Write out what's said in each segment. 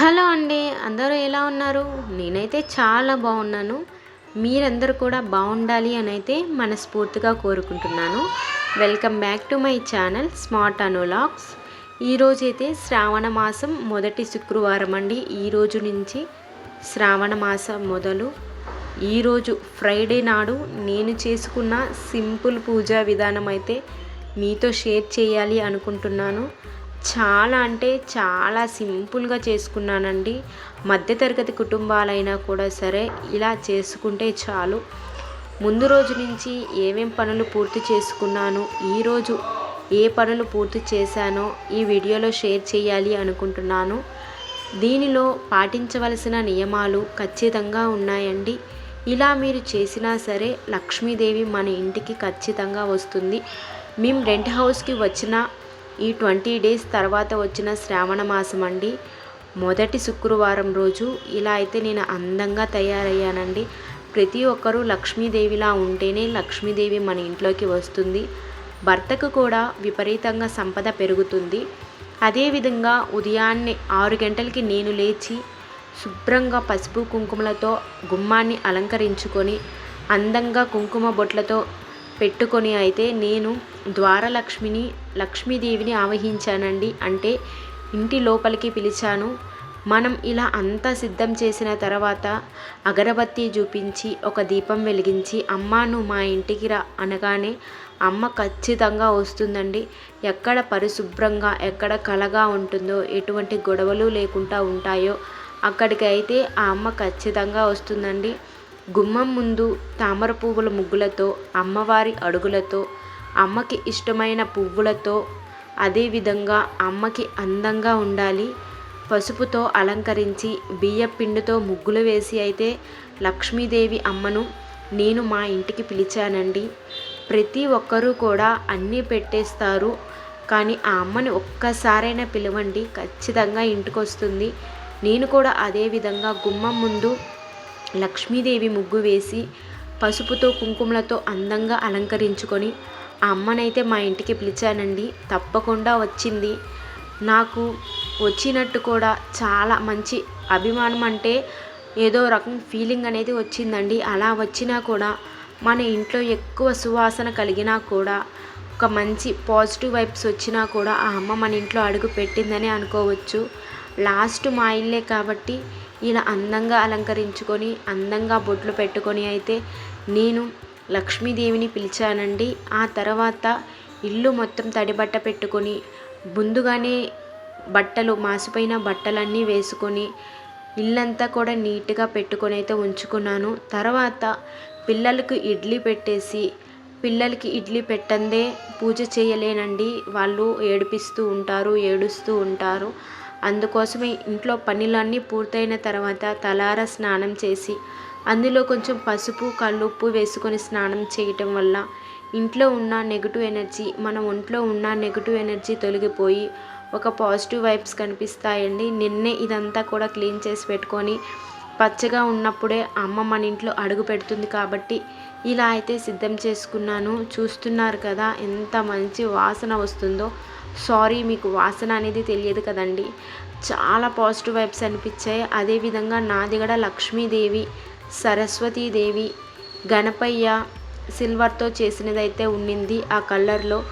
Hello అండి అందరూ ఎలా ఉన్నారు? నేనైతే చాలా బాగున్నాను. మీరందరూ కూడా బాగుండాలి అని అయితే మనస్ఫూర్తిగా కోరుకుంటున్నాను. Welcome back to my channel smart Anu vlogs ఈరోజైతే శ్రావణ మాసం మొదటి శుక్రవారం అండి. ఈరోజు నుంచి శ్రావణ మాసం మొదలు. ఈరోజు ఫ్రైడే నాడు నేను చేసుకున్న సింపుల్ పూజా విధానం అయితే మీతో షేర్ చేయాలి అనుకుంటున్నాను. చాలా అంటే చాలా సింపుల్గా చేసుకున్నానండి. మధ్యతరగతి కుటుంబాలైనా కూడా సరే ఇలా చేసుకుంటే చాలు. ముందు రోజు నుంచి ఏమేం పనులు పూర్తి చేసుకున్నాను ఈరోజు ఏ పనులు పూర్తి చేశానో ఈ వీడియోలో షేర్ చేయాలి అనుకుంటున్నాను. దీనిలో పాటించవలసిన నియమాలు ఖచ్చితంగా ఉన్నాయండి. ఇలా మీరు చేసినా సరే లక్ష్మీదేవి మన ఇంటికి ఖచ్చితంగా వస్తుంది. మేము రెంట్ హౌస్కి వచ్చిన ఈ ట్వంటీ డేస్ తర్వాత వచ్చిన శ్రావణ మాసం అండి మొదటి శుక్రవారం రోజు ఇలా అయితే నేను అందంగా తయారయ్యానండి. ప్రతి ఒక్కరూ లక్ష్మీదేవిలా ఉంటేనే లక్ష్మీదేవి మన ఇంట్లోకి వస్తుంది. భర్తకు కూడా విపరీతంగా సంపద పెరుగుతుంది. అదేవిధంగా ఉదయాన్నే ఆరు గంటలకి నేను లేచి శుభ్రంగా పసుపు కుంకుమలతో గుమ్మాన్ని అలంకరించుకొని అందంగా కుంకుమ బొట్లతో పెట్టుకొని అయితే నేను ద్వారలక్ష్మిని లక్ష్మీదేవిని ఆవహించానండి. అంటే ఇంటి లోపలికి పిలిచాను. మనం ఇలా అంతా సిద్ధం చేసిన తర్వాత అగరబత్తి చూపించి ఒక దీపం వెలిగించి అమ్మ నువ్వు మా ఇంటికి రా అనగానే అమ్మ ఖచ్చితంగా వస్తుందండి. ఎక్కడ పరిశుభ్రంగా ఎక్కడ కలగా ఉంటుందో ఎటువంటి గొడవలు లేకుండా ఉంటాయో అక్కడికి అయితే ఆ అమ్మ ఖచ్చితంగా వస్తుందండి. గుమ్మం ముందు తామర పువ్వుల ముగ్గులతో అమ్మవారి అడుగులతో అమ్మకి ఇష్టమైన పువ్వులతో అదేవిధంగా అమ్మకి అందంగా ఉండాలి. పసుపుతో అలంకరించి బియ్యపిండితో ముగ్గులు వేసి అయితే లక్ష్మీదేవి అమ్మను నేను మా ఇంటికి పిలిచానండి. ప్రతి ఒక్కరూ కూడా అన్నీ పెట్టేస్తారు. కానీ ఆ అమ్మని ఒక్కసారైనా పిలవండి ఖచ్చితంగా ఇంటికి వస్తుంది నేను కూడా అదే విధంగా గుమ్మం ముందు లక్ష్మీదేవి ముగ్గు వేసి పసుపుతో కుంకుమలతో అందంగా అలంకరించుకొని ఆ అమ్మనైతే మా ఇంటికి పిలిచానండి తప్పకుండా వచ్చింది. నాకు వచ్చినట్టు కూడా చాలా మంచి అభిమానం అంటే ఏదో రకం ఫీలింగ్ అనేది వచ్చిందండి. అలా వచ్చినా కూడా మన ఇంట్లో ఎక్కువ సువాసన కలిగినా కూడా ఒక మంచి పాజిటివ్ వైబ్స్ వచ్చినా కూడా ఆ అమ్మ మన ఇంట్లో అడుగు పెట్టిందని అనుకోవచ్చు. లాస్ట్ మా ఇల్లే కాబట్టి ఇలా అందంగా అలంకరించుకొని అందంగా బొట్లు పెట్టుకొని అయితే నేను లక్ష్మీదేవిని పిలిచానండి. ఆ తర్వాత ఇల్లు మొత్తం తడిబట్ట పెట్టుకొని ముందుగానే బట్టలు మాసిపోయిన బట్టలన్నీ వేసుకొని ఇల్లంతా కూడా నీట్గా పెట్టుకొని అయితే ఉంచుకున్నాను. తర్వాత పిల్లలకు ఇడ్లీ పెట్టేసి పిల్లలకి ఇడ్లీ పెట్టందే పూజ చేయలేనండి. వాళ్ళు ఏడిపిస్తూ ఉంటారు ఏడుస్తూ ఉంటారు. అందుకోసమే ఇంట్లో పనులన్నీ పూర్తయిన తర్వాత తలార స్నానం చేసి అందులో కొంచెం పసుపు కల్లుప్పు వేసుకొని స్నానం చేయటం వల్ల ఇంట్లో ఉన్న నెగిటివ్ ఎనర్జీ మన ఒంట్లో ఉన్న నెగిటివ్ ఎనర్జీ తొలగిపోయి ఒక పాజిటివ్ వైబ్స్ కనిపిస్తాయండి. నిన్నే ఇదంతా కూడా క్లీన్ చేసి పెట్టుకొని పచ్చగా ఉన్నప్పుడే అమ్మ మన ఇంట్లో అడుగు పెడుతుంది కాబట్టి ఇలా అయితే సిద్ధం చేసుకున్నాను. చూస్తున్నారు కదా ఎంత మంచి వాసన వస్తుందో. సారీ మీకు వాసన అనేది తెలియదు కదండి. చాలా పాజిటివ్ వైబ్స్ అనిపించాయి. అదేవిధంగా నాది కూడా లక్ష్మీదేవి సరస్వతీదేవి గణపయ్య సిల్వర్తో చేసినదైతే ఉండింది ఆ కలర్లో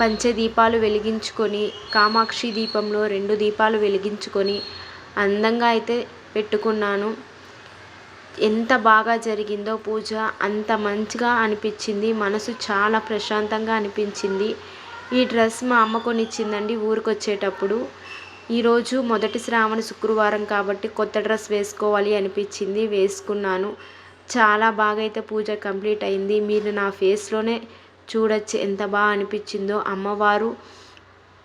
పంచదీపాలు వెలిగించుకొని కామాక్షి దీపంలో రెండు దీపాలు వెలిగించుకొని అందంగా అయితే పెట్టుకున్నాను. ఎంత బాగా జరిగిందో పూజ అంత మంచిగా అనిపించింది. మనసు చాలా ప్రశాంతంగా అనిపించింది. ఈ డ్రెస్ మా అమ్మ కొనిచ్చిందండి ఊరికి వచ్చేటప్పుడు ఈరోజు మొదటి శ్రావణ శుక్రవారం కాబట్టి కొత్త డ్రెస్ వేసుకోవాలి అనిపించింది వేసుకున్నాను. చాలా బాగా అయితే పూజ కంప్లీట్ అయింది. మీరు నా ఫేస్లోనే చూడొచ్చు ఎంత బాగా అనిపించిందో. అమ్మవారు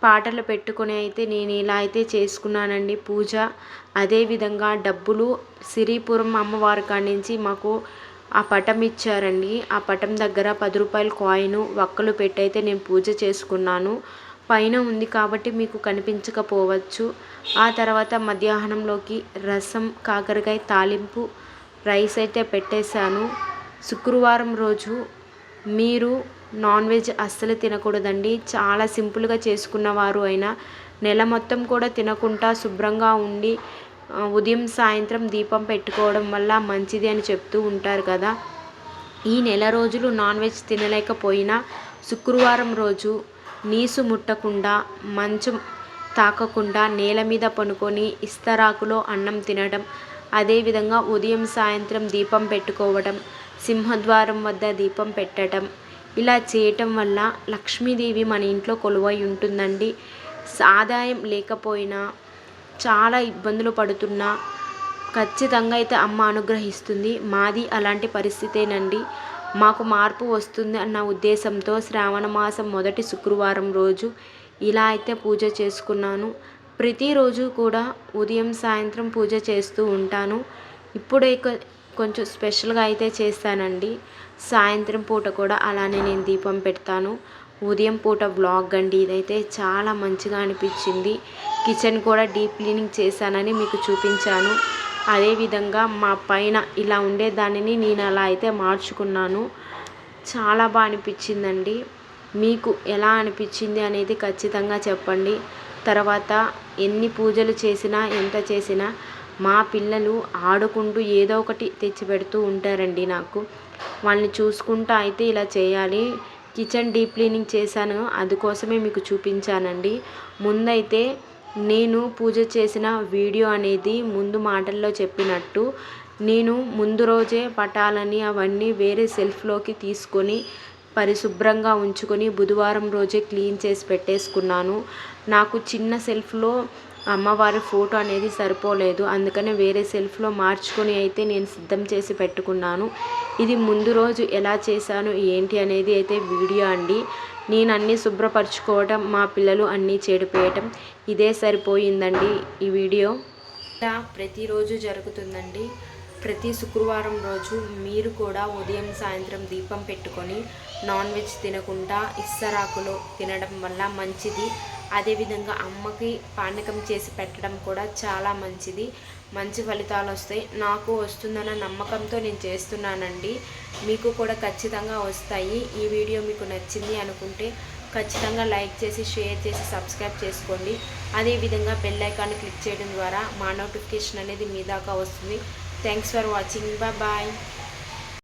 పాటలు పెట్టుకొని అయితే నేను ఇలా అయితే చేసుకున్నానండి పూజ. అదేవిధంగా డబ్బులు సిరిపురం అమ్మవారి కాడి నుంచి మాకు ఆ పటం ఇచ్చారండి. ఆ పటం దగ్గర పది రూపాయల కాయిన్ వక్కలు పెట్టయితే నేను పూజ చేసుకున్నాను. పైన ఉంది కాబట్టి మీకు కనిపించకపోవచ్చు. ఆ తర్వాత మధ్యాహ్నంలోకి రసం కాకరకాయ తాలింపు రైస్ అయితే పెట్టేశాను. శుక్రవారం రోజు మీరు నాన్ వెజ్ అస్సలు తినకూడదండి. చాలా సింపుల్గా చేసుకున్నవారు అయినా నెల మొత్తం కూడా తినకుండా శుభ్రంగా ఉండి ఉదయం సాయంత్రం దీపం పెట్టుకోవడం వల్ల మంచిది అని చెప్తూ ఉంటారు కదా. ఈ నెల రోజులు నాన్ వెజ్ తినలేకపోయినా శుక్రవారం రోజు నీసు ముట్టకుండా మంచం తాకకుండా నేల మీద పనుకొని ఇస్తరాకులో అన్నం తినడం అదేవిధంగా ఉదయం సాయంత్రం దీపం పెట్టుకోవడం సింహద్వారం వద్ద దీపం పెట్టడం ఇలా చేయటం వల్ల లక్ష్మీదేవి మన ఇంట్లో కొలువై ఉంటుందండి. ఆదాయం లేకపోయినా చాలా ఇబ్బందులు పడుతున్నా. ఖచ్చితంగా అయితే అమ్మ అనుగ్రహిస్తుంది. మాది అలాంటి పరిస్థితేనండి. మాకు మార్పు వస్తుంది అన్న ఉద్దేశంతో శ్రావణ మాసం మొదటి శుక్రవారం రోజు ఇలా అయితే పూజ చేసుకున్నాను. ప్రతిరోజు కూడా ఉదయం సాయంత్రం పూజ చేస్తూ ఉంటాను. ఇప్పుడే కొంచెం స్పెషల్గా అయితే చేస్తానండి. సాయంత్రం పూట కూడా అలానే నేను దీపం పెడతాను. ఉదయం పూట బ్లాగ్ అండి. ఇదైతే చాలా మంచిగా అనిపించింది. కిచెన్ కూడా డీప్ క్లీనింగ్ చేశానని మీకు చూపించాను. అదేవిధంగా మా పైన ఇలా ఉండేదానిని నేను అలా అయితే మార్చుకున్నాను. చాలా బాగా అనిపించిందండి. మీకు ఎలా అనిపించింది అనేది ఖచ్చితంగా చెప్పండి. తర్వాత ఎన్ని పూజలు చేసినా ఎంత చేసినా మా పిల్లలు ఆడుకుంటూ ఏదో ఒకటి తెచ్చిపెడుతూ ఉంటారండి నాకు. వాళ్ళని చూసుకుంటూ అయితే ఇలా చేయాలి. కిచెన్ డీప్ క్లీనింగ్ చేశాను. అందుకోసమే మీకు చూపించానండి. ముందైతే నేను పూజ చేసిన వీడియో అనేది ముందు మాటల్లో చెప్పినట్టు నేను ముందు రోజే పటాలని అవన్నీ వేరే సెల్ఫ్లోకి తీసుకొని పరిశుభ్రంగా ఉంచుకొని బుధవారం రోజే క్లీన్ చేసి పెట్టేసుకున్నాను. నాకు చిన్న సెల్ఫ్లో అమ్మవారి ఫోటో అనేది సరిపోలేదు. అందుకనే వేరే సెల్ఫ్లో మార్చుకొని అయితే నేను సిద్ధం చేసి పెట్టుకున్నాను. ఇది ముందు రోజు ఎలా చేశాను ఏంటి అనేది అయితే వీడియో అండి. నేను అన్నీ శుభ్రపరచుకోవటం మా పిల్లలు అన్నీ చెడిపోయటం ఇదే సరిపోయిందండి ఈ వీడియో. ఇలా ప్రతిరోజు జరుగుతుందండి. ప్రతి శుక్రవారం రోజు మీరు కూడా ఉదయం సాయంత్రం దీపం పెట్టుకొని నాన్ వెజ్ తినకుండా ఇస్తరాకులో తినడం వల్ల మంచిది. అదేవిధంగా అమ్మకి పానకం చేసి పెట్టడం కూడా చాలా మంచిది. మంచి ఫలితాలు వస్తాయి. నాకు వస్తుందన్న నమ్మకంతో నేను చేస్తున్నానండి. మీకు కూడా ఖచ్చితంగా వస్తాయి. ఈ వీడియో మీకు నచ్చింది అనుకుంటే ఖచ్చితంగా లైక్ చేసి షేర్ చేసి సబ్స్క్రైబ్ చేసుకోండి. అదేవిధంగా బెల్ ఐకాన్ క్లిక్ చేయడం ద్వారా మా నోటిఫికేషన్ అనేది మీ దాకా వస్తుంది. Thanks for watching. బాయ్